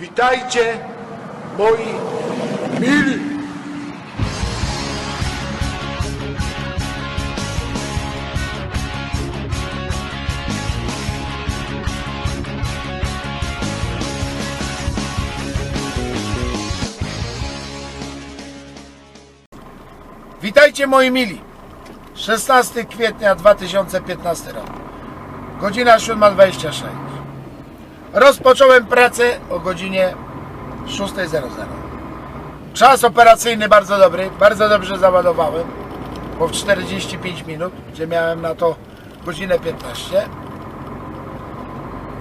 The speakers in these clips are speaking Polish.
Witajcie, moi mili. Witajcie moi mili. 16 kwietnia 2015 rok. Godzina 7.26. Rozpocząłem pracę o godzinie 6.00. Czas operacyjny bardzo dobry, bardzo dobrze załadowałem, bo w 45 minut, gdzie miałem na to godzinę 15.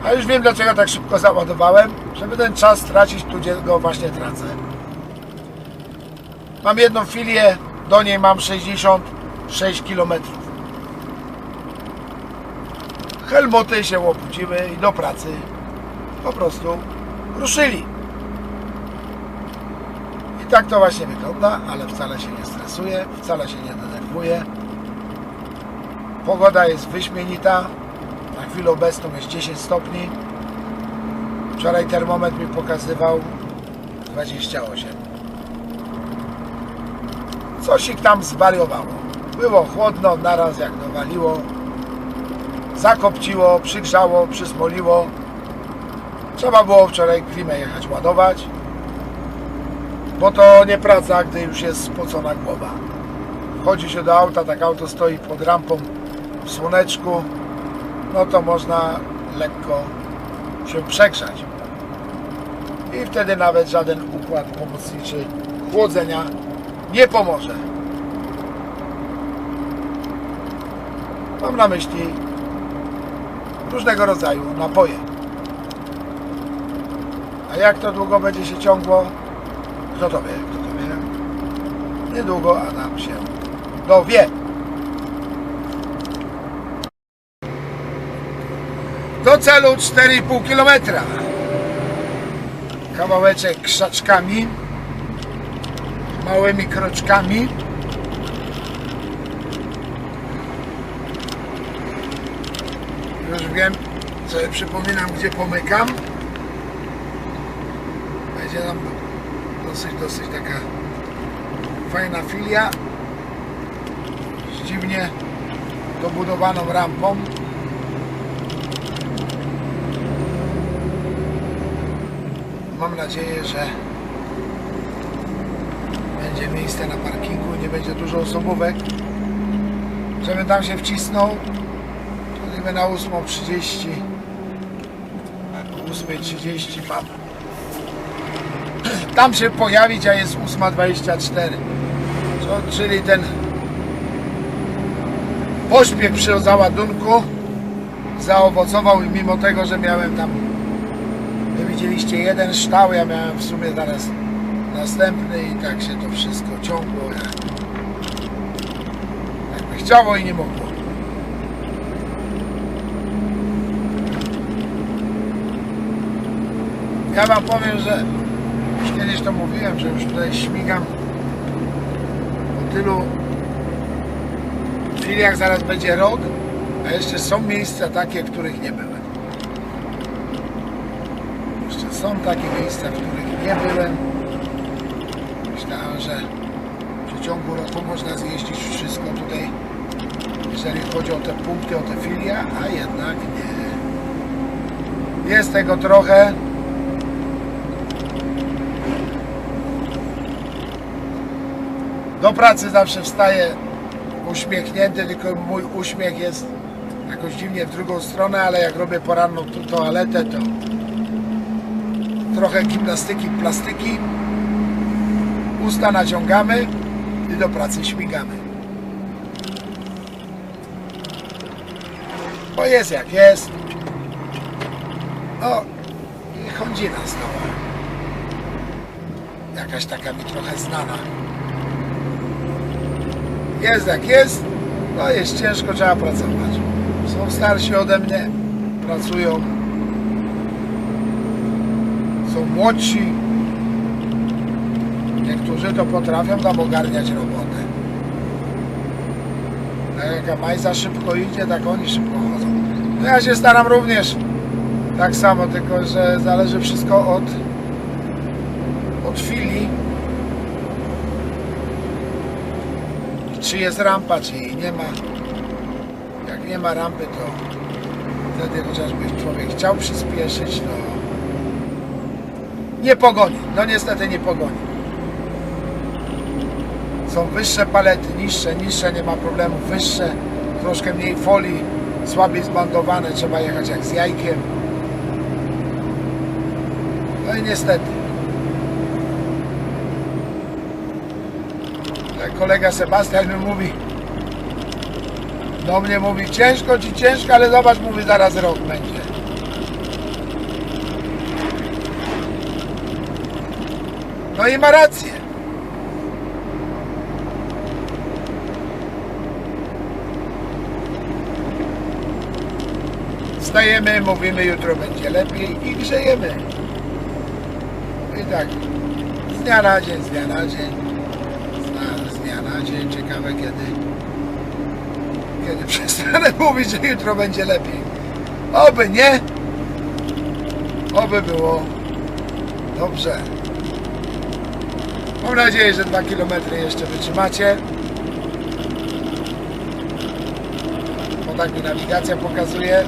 A już wiem dlaczego tak szybko załadowałem, żeby ten czas tracić tu, gdzie go właśnie tracę. Mam jedną filię, do niej mam 66 km. Helmuty się łobudziły i do pracy po prostu ruszyli. I tak to właśnie wygląda, ale wcale się nie stresuję, wcale się nie denerwuję. Pogoda jest wyśmienita. Na chwilę obecną jest 10 stopni. Wczoraj termometr mi pokazywał 28. Coś ich tam zwariowało. Było chłodno, naraz jak dowaliło. Zakopciło, przygrzało, przysmoliło. Trzeba było wczoraj klimę jechać ładować, bo to nie praca, gdy już jest spocona głowa. Wchodzi się do auta, tak auto stoi pod rampą w słoneczku, no to można lekko się przegrzać. I wtedy nawet żaden układ pomocniczy chłodzenia nie pomoże. Mam na myśli różnego rodzaju napoje. Jak to długo będzie się ciągło? Kto to wie? Kto to wie? Niedługo Adam się dowie. Do celu 4,5 km. Kawałeczek krzaczkami, małymi kroczkami. Już wiem, sobie przypominam, gdzie pomykam będzie nam dosyć, dosyć taka fajna filia z dziwnie dobudowaną rampą. Mam nadzieję, że będzie miejsce na parkingu, nie będzie dużo osobówek. Żebym tam się wcisnął, to na 8.30 8.30 mam tam się pojawić, a jest 8.24. Co, czyli ten pośpiech przy załadunku zaowocował i mimo tego, że miałem tam wy widzieliście jeden ształ, ja miałem w sumie zaraz następny i tak się to wszystko ciągło jak, jakby chciało i nie mogło. Ja wam powiem, że już kiedyś to mówiłem, że już tutaj śmigam po tylu filiach zaraz będzie rok, a jeszcze są miejsca takie, których nie byłem. Jeszcze są takie miejsca, w których nie byłem. Myślałem, że w przeciągu roku można zjeździć wszystko tutaj, jeżeli chodzi o te punkty, o te filie, a jednak nie. Jest tego trochę, Do pracy zawsze wstaję uśmiechnięty, tylko mój uśmiech jest jakoś dziwnie w drugą stronę, ale jak robię poranną tu toaletę, to trochę gimnastyki, plastyki, usta naciągamy i do pracy śmigamy. Bo jest jak jest. O, i Hondzina stała. Jakaś taka mi trochę znana jest jak jest, no jest ciężko, trzeba pracować. Są starsi ode mnie, pracują, są młodsi, niektórzy to potrafią tam ogarniać robotę. Tak jak Majza szybko idzie, tak oni szybko chodzą. No ja się staram również tak samo, tylko że zależy wszystko od od filii. Czy jest rampa, czy jej nie ma. Jak nie ma rampy, to wtedy chociażby człowiek chciał przyspieszyć, no nie pogoni. No niestety nie pogoni. Są wyższe palety, niższe, niższe, nie ma problemu. Wyższe, troszkę mniej folii, słabiej zbandowane, trzeba jechać jak z jajkiem. No i niestety. Kolega Sebastian mówi, do mnie mówi, ciężko ci ciężko, ale zobacz, mówi, zaraz rok będzie. No i ma rację. Wstajemy, mówimy, jutro będzie lepiej i grzejemy. I tak, z dnia na dzień, z dnia na dzień, z dnia na dzień. Ciekawe kiedy, kiedy przestanę mówić, że jutro będzie lepiej. Oby nie, oby było dobrze. Mam nadzieję, że 2 km jeszcze wytrzymacie. Bo tak mi nawigacja pokazuje.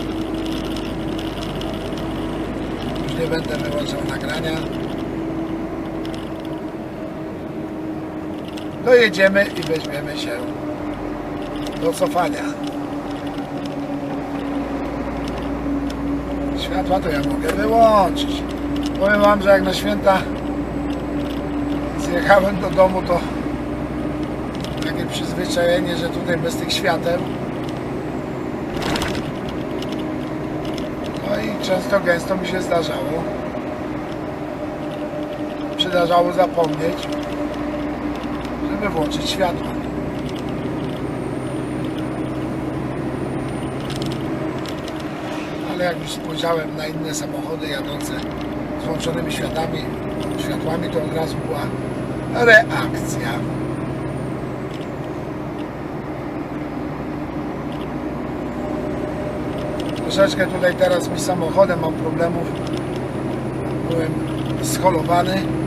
Już nie będę wyłączał nagrania. Dojedziemy i weźmiemy się do cofania. Światła to ja mogę wyłączyć. Powiem Wam, że jak na święta zjechałem do domu, to takie przyzwyczajenie, że tutaj bez tych świateł. No i często, gęsto mi się zdarzało. Przydarzało zapomnieć, żeby włączyć światło. Ale jak już spojrzałem na inne samochody jadące z włączonymi światami, światłami, to od razu była reakcja. Troszeczkę tutaj teraz mi samochodem mam problemów. Byłem scholowany.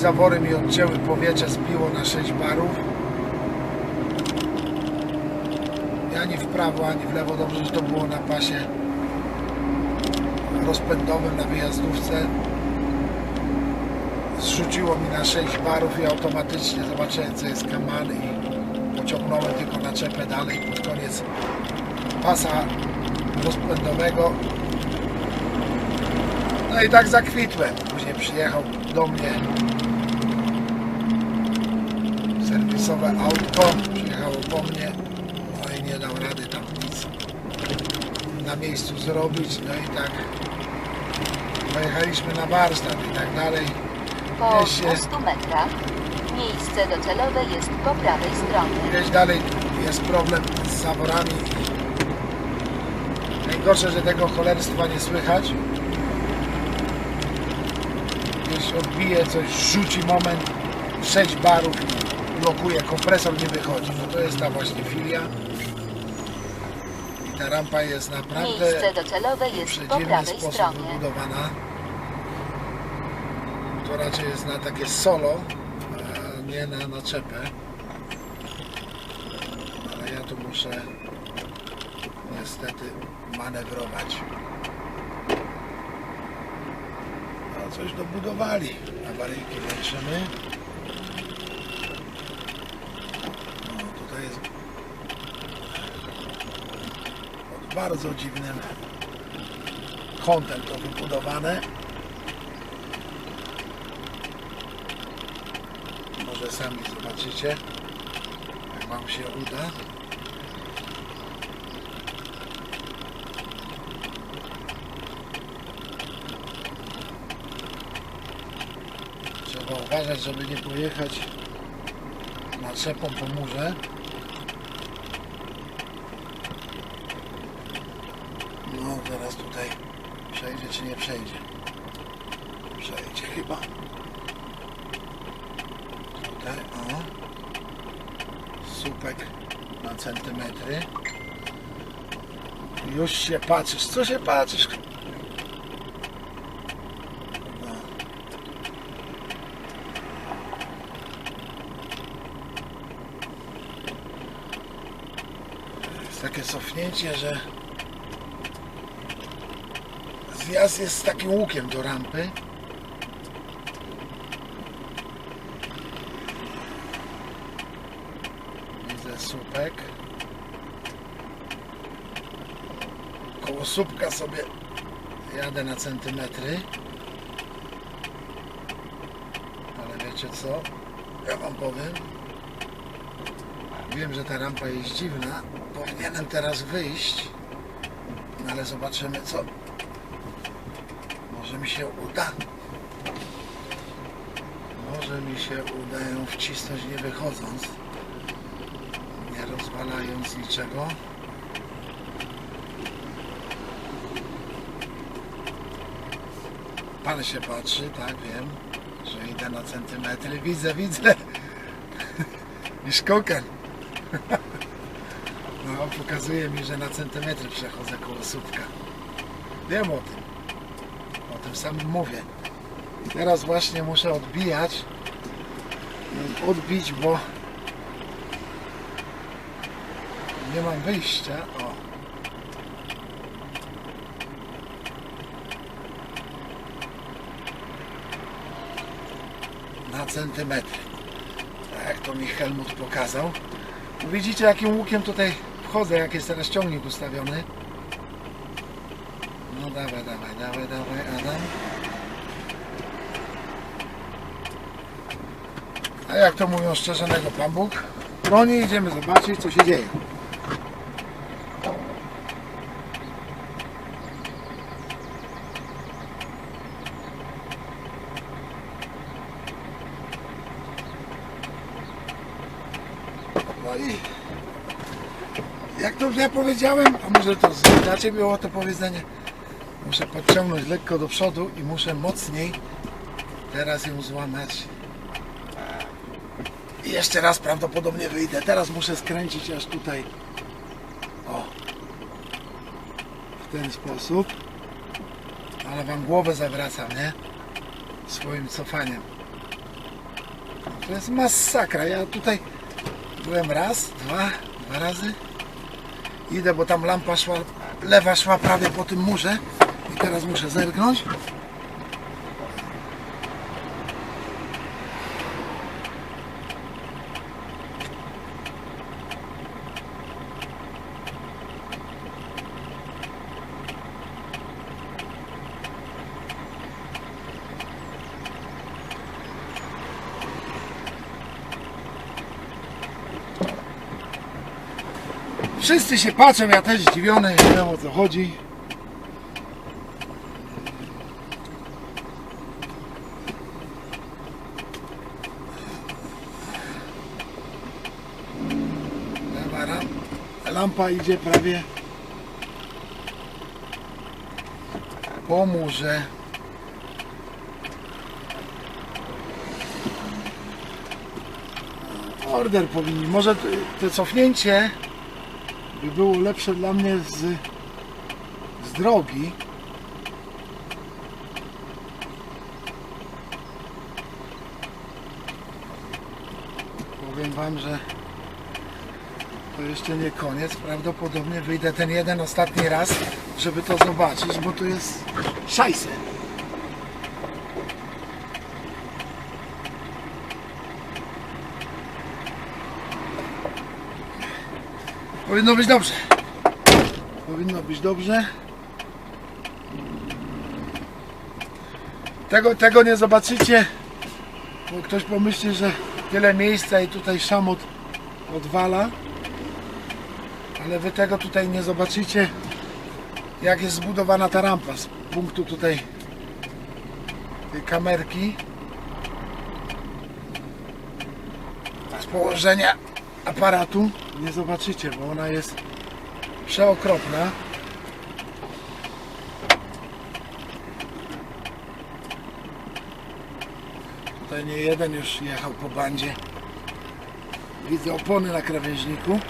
Zawory mi odcięły powietrze, zbiło na 6 barów. I ani w prawo, ani w lewo. Dobrze, że to było na pasie rozpędowym na wyjazdówce zrzuciło mi na 6 barów i automatycznie zobaczyłem co jest kaman i pociągnąłem tylko naczepę dalej pod koniec pasa rozpędowego no i tak zakwitłem później przyjechał do mnie serwisowe autko przyjechało po mnie no i nie dał rady tam nic na miejscu zrobić no i tak pojechaliśmy na warsztat i tak dalej Po Jesie. 200 metrach miejsce docelowe jest po prawej stronie. Gdzieś dalej jest problem z zaworami. Najgorsze, że tego cholerstwa nie słychać. Gdzieś odbije coś, rzuci moment, 6 barów blokuje, kompresor nie wychodzi. No to jest ta właśnie filia. I ta rampa jest naprawdę Miejsce docelowe jest po prawej sposób stronie. wybudowana. To raczej jest na takie solo, a nie na naczepę. Ale ja tu muszę niestety manewrować. A coś dobudowali. Awaryjki włączymy. No tutaj jest pod bardzo dziwnym kątem to wybudowane. Może sami zobaczycie, jak Wam się uda. Trzeba uważać, żeby nie pojechać naczepą po murze. czy nie przejdzie? Przejdzie chyba. Tutaj, o. Supek na centymetry. Już się patrzysz. Co się patrzysz? takie cofnięcie, że zjazd jest z takim łukiem do rampy. Widzę słupek. Koło słupka sobie jadę na centymetry. Ale wiecie co? Ja wam powiem. Wiem, że ta rampa jest dziwna. Powinienem teraz wyjść. No ale zobaczymy co. Może mi się uda. Może mi się uda ją wcisnąć nie wychodząc. Nie rozwalając niczego. Pan się patrzy, tak wiem, że idę na centymetry. Widzę, widzę. I szkoken. No, pokazuje mi, że na centymetry przechodzę koło słupka. Wiem o tym. Tym samym mówię. Teraz właśnie muszę odbijać. Odbić, bo nie mam wyjścia. O. Na centymetry. Tak to mi Helmut pokazał. Widzicie jakim łukiem tutaj wchodzę, jak jest teraz ciągnik ustawiony. No dawaj, dawaj, dawaj, dawaj, Adam. A jak to mówią szczerzonego Pan Bóg? Broni, idziemy zobaczyć co się dzieje. No i jak to ja powiedziałem, a może to inaczej było to powiedzenie, muszę podciągnąć lekko do przodu i muszę mocniej teraz ją złamać. I jeszcze raz prawdopodobnie wyjdę. Teraz muszę skręcić aż tutaj. O. W ten sposób. Ale wam głowę zawracam, nie? Swoim cofaniem. To jest masakra. Ja tutaj byłem raz, dwa, dwa razy. Idę, bo tam lampa szła, lewa szła prawie po tym murze. Teraz muszę zerknąć. Wszyscy się patrzą, ja też zdziwiony, nie wiem o co chodzi. Lewa ram- Lampa idzie prawie po murze. Order powinni. Może to cofnięcie by było lepsze dla mnie z, z drogi. Powiem Wam, że to jeszcze nie koniec. Prawdopodobnie wyjdę ten jeden ostatni raz, żeby to zobaczyć, bo tu jest szajse. Powinno być dobrze. Powinno być dobrze. Tego, tego nie zobaczycie, bo ktoś pomyśli, że tyle miejsca i tutaj szamot odwala. Ale wy tego tutaj nie zobaczycie, jak jest zbudowana ta rampa z punktu tutaj tej kamerki. Z położenia aparatu nie zobaczycie, bo ona jest przeokropna. Tutaj nie jeden już jechał po bandzie. Widzę opony na krawężniku.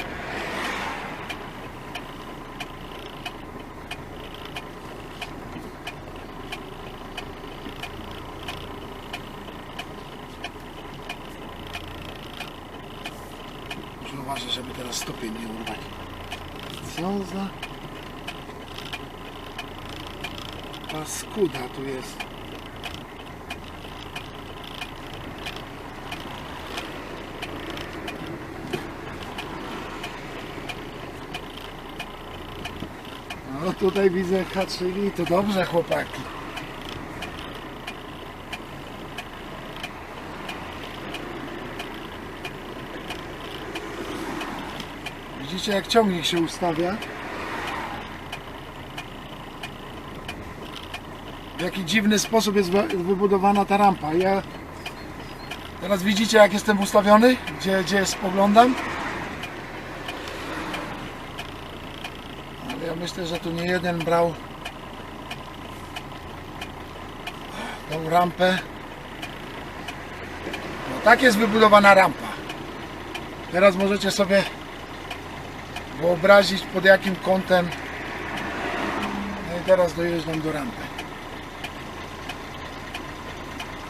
Uważać, żeby teraz stopień nie urwać. Za... Paskuda tu jest. No tutaj widzę haczyli, to dobrze chłopaki. Widzicie jak ciągnik się ustawia? W jaki dziwny sposób jest wy- wybudowana ta rampa. Ja teraz widzicie jak jestem ustawiony, gdzie, gdzie spoglądam. Ale ja myślę, że tu nie jeden brał tą rampę. No, tak jest wybudowana rampa. Teraz możecie sobie wyobrazić pod jakim kątem. No i teraz dojeżdżam do rampy.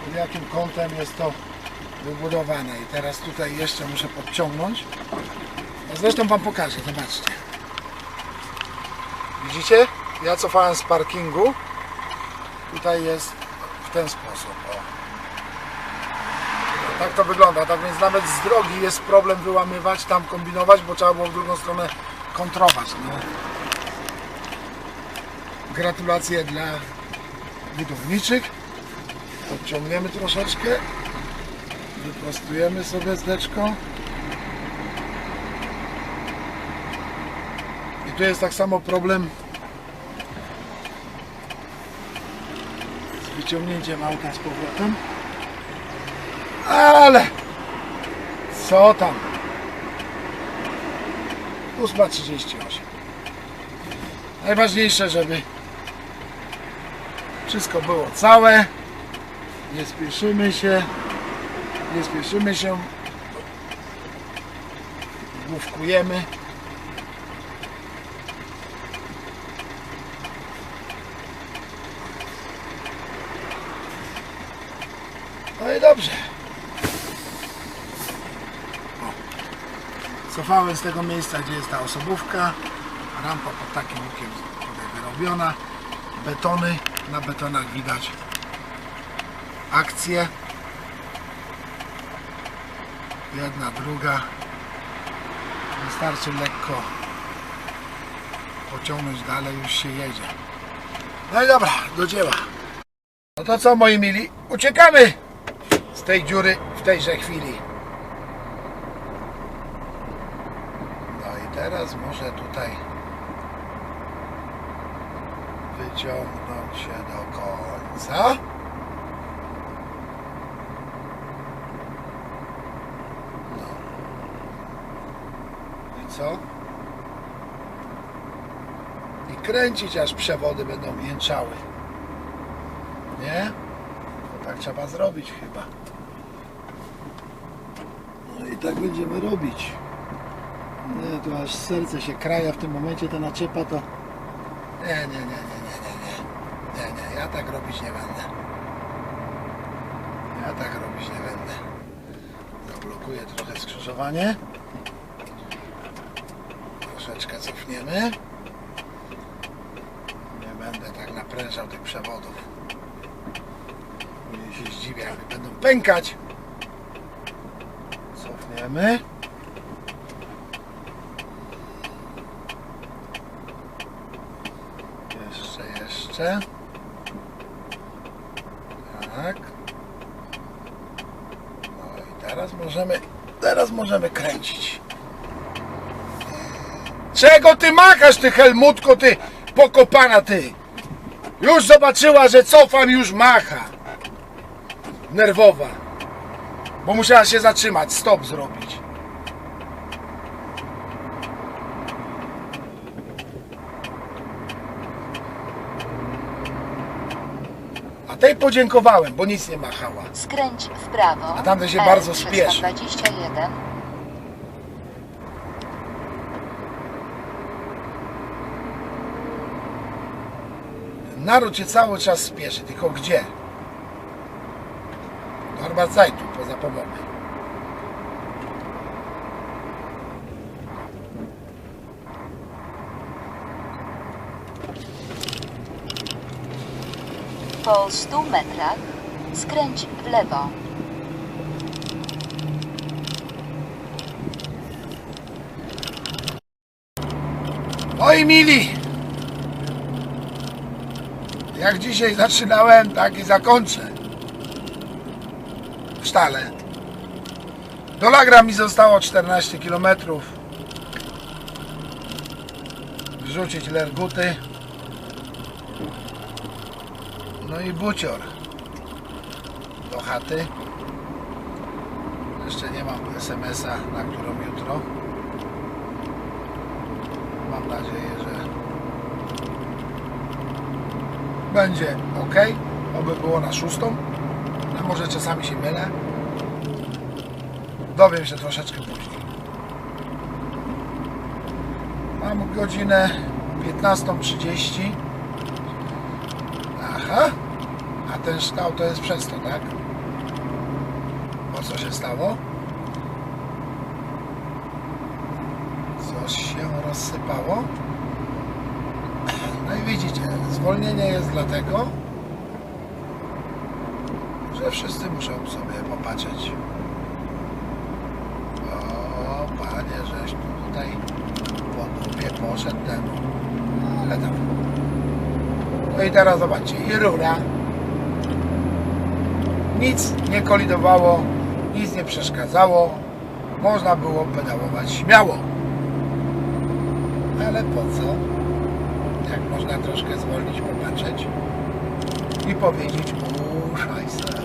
Pod jakim kątem jest to wybudowane. I teraz tutaj jeszcze muszę podciągnąć. No zresztą Wam pokażę, zobaczcie. Widzicie? Ja cofałem z parkingu. Tutaj jest w ten sposób. O. Tak to wygląda. Tak więc nawet z drogi jest problem wyłamywać, tam kombinować, bo trzeba było w drugą stronę kontrować. No. Gratulacje dla budowniczych. Podciągniemy troszeczkę. Wyprostujemy sobie zdeczko. I tu jest tak samo problem z wyciągnięciem auta z powrotem. Ale co tam? 8.38 Najważniejsze, żeby wszystko było całe. Nie spieszymy się. Nie spieszymy się. Główkujemy. No i dobrze. Cofałem z tego miejsca, gdzie jest ta osobówka. Rampa pod takim łukiem tutaj wyrobiona. Betony. Na betonach widać akcje. Jedna, druga. Wystarczy lekko pociągnąć dalej, już się jedzie. No i dobra, do dzieła. No to co moi mili, uciekamy z tej dziury w tejże chwili. No i teraz może tutaj wyciągnąć się do końca. No. I co? I kręcić aż przewody będą mięczały. Nie? To tak trzeba zrobić chyba. No i tak będziemy robić. Nie, to aż serce się kraja w tym momencie ta naczepa to... Nie, nie, nie. Tak robić nie będę. Ja tak robić nie będę. Zablokuję trochę skrzyżowanie. Troszeczkę cofniemy. Nie będę tak naprężał tych przewodów. Później się zdziwię, jak będą pękać. Cofniemy. Jeszcze, jeszcze. Tak. No i teraz możemy, teraz możemy kręcić. Czego ty machasz, ty Helmutko, ty pokopana, ty? Już zobaczyła, że cofam, już macha. Nerwowa. Bo musiała się zatrzymać, stop zrobić. A tej podziękowałem, bo nic nie machała. Skręć w prawo. A tamten się bardzo spieszy. 321. Naród się cały czas spieszy, tylko gdzie? Do Arbacajtu, poza pomogę. Po 100 metrach skręć w lewo. Moi mili, jak dzisiaj zaczynałem, tak i zakończę. Sztale. Do Lagra mi zostało 14 km. Wrzucić lerguty. No i bucior. Do chaty. Jeszcze nie mam SMS-a, na którą jutro. Mam nadzieję, że będzie ok. Oby było na szóstą. A może czasami się mylę. Dowiem się troszeczkę później. Mam godzinę 15.30. Aha. Ten stał to jest przez to, tak? Bo co się stało? Coś się rozsypało. No i widzicie, zwolnienie jest dlatego, że wszyscy muszą sobie popatrzeć. O, panie, żeś tu tutaj po dupie poszedł temu. Ale tam. No i teraz zobaczcie, i rura. Nic nie kolidowało, nic nie przeszkadzało. Można było pedałować śmiało. Ale po co? Jak można troszkę zwolnić, popatrzeć i powiedzieć uuu, szajse,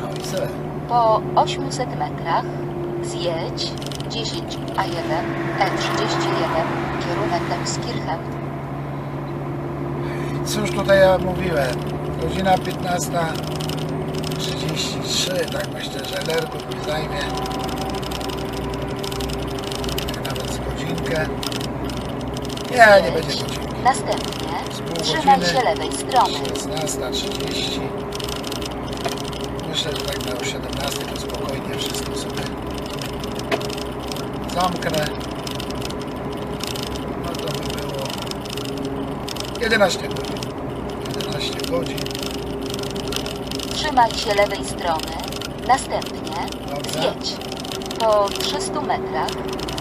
szajse. Po 800 metrach zjedź 10 A1 E31 kierunek Lempskirchen. I cóż tutaj ja mówiłem? Godzina 15.33, tak myślę, że Lergut mi zajmie nawet z godzinkę. Nie, nie będzie godzinki. Następnie trzymaj się lewej strony. 16.30 Myślę, że tak na 17 to spokojnie wszystko sobie zamknę. No to by było 11 godzin. 11 godzin. Trzymaj się lewej strony. Następnie zjedź. Po 300 metrach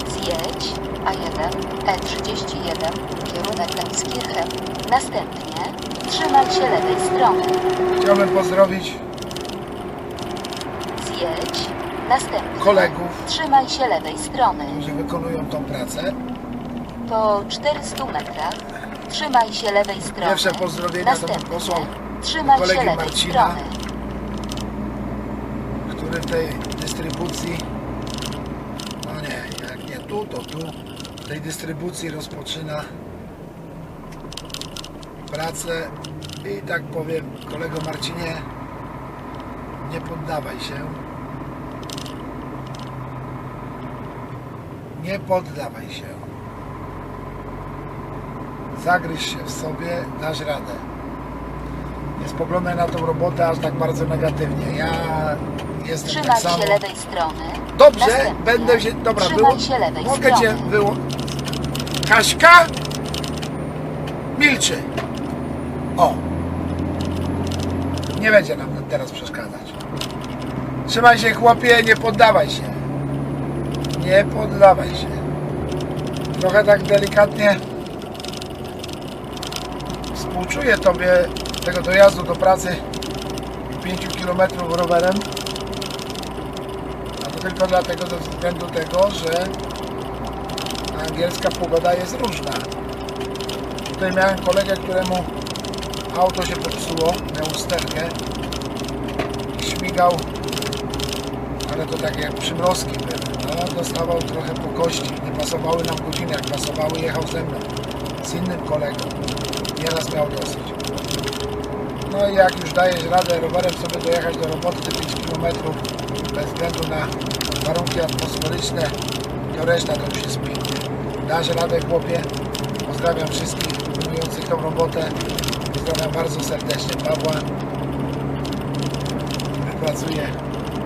zjedź A1 E31 kierunek Lempskirchen. Następnie trzymaj się lewej strony. Chciałbym pozdrowić Zjedź. Następnie kolegów, trzymaj się lewej strony. którzy wykonują tą pracę. Po 400 metrach trzymaj się lewej strony. Pierwsze pozdrowienia Następnie trzymaj kolegi się lewej Marcina. strony. W tej dystrybucji, no nie, jak nie tu, to tu, w tej dystrybucji rozpoczyna pracę i tak powiem, kolego Marcinie, nie poddawaj się. Nie poddawaj się. Zagryź się w sobie, dasz radę. Nie spoglądaj na tą robotę aż tak bardzo negatywnie. Ja jestem Trzymaj tak samo. się lewej strony. Dobrze, Następnie będę się. Dobra, trzymaj było. się lewej Mogę cię strony. było. Kaśka? Milczy. O. Nie będzie nam teraz przeszkadzać. Trzymaj się, chłopie, nie poddawaj się. Nie poddawaj się. Trochę tak delikatnie współczuję tobie tego dojazdu do pracy 5 km rowerem. Tylko dlatego, ze względu tego, że angielska pogoda jest różna. Tutaj miałem kolegę, któremu auto się popsuło, miał usterkę i śmigał, ale to tak jak przymrozki były. No, dostawał trochę po kości, nie pasowały nam godziny, jak pasowały jechał ze mną, z innym kolegą. Nieraz miał dosyć. No i jak już dajesz radę rowerem sobie dojechać do roboty te 5 km bez względu na warunki atmosferyczne, to reszta to już jest pięknie. Dasz radę chłopie. Pozdrawiam wszystkich wykonujących tą robotę. Pozdrawiam bardzo serdecznie Pawła, pracuje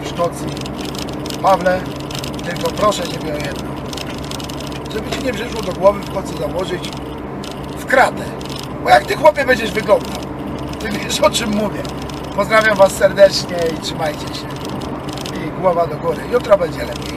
w Szkocji. Pawle, tylko proszę Ciebie o jedno. Żeby Ci nie przyszło do głowy w końcu założyć w kratę. Bo jak Ty chłopie będziesz wyglądał, Ty wiesz o czym mówię. Pozdrawiam Was serdecznie i trzymajcie się. I głowa do góry. Jutro będzie lepiej.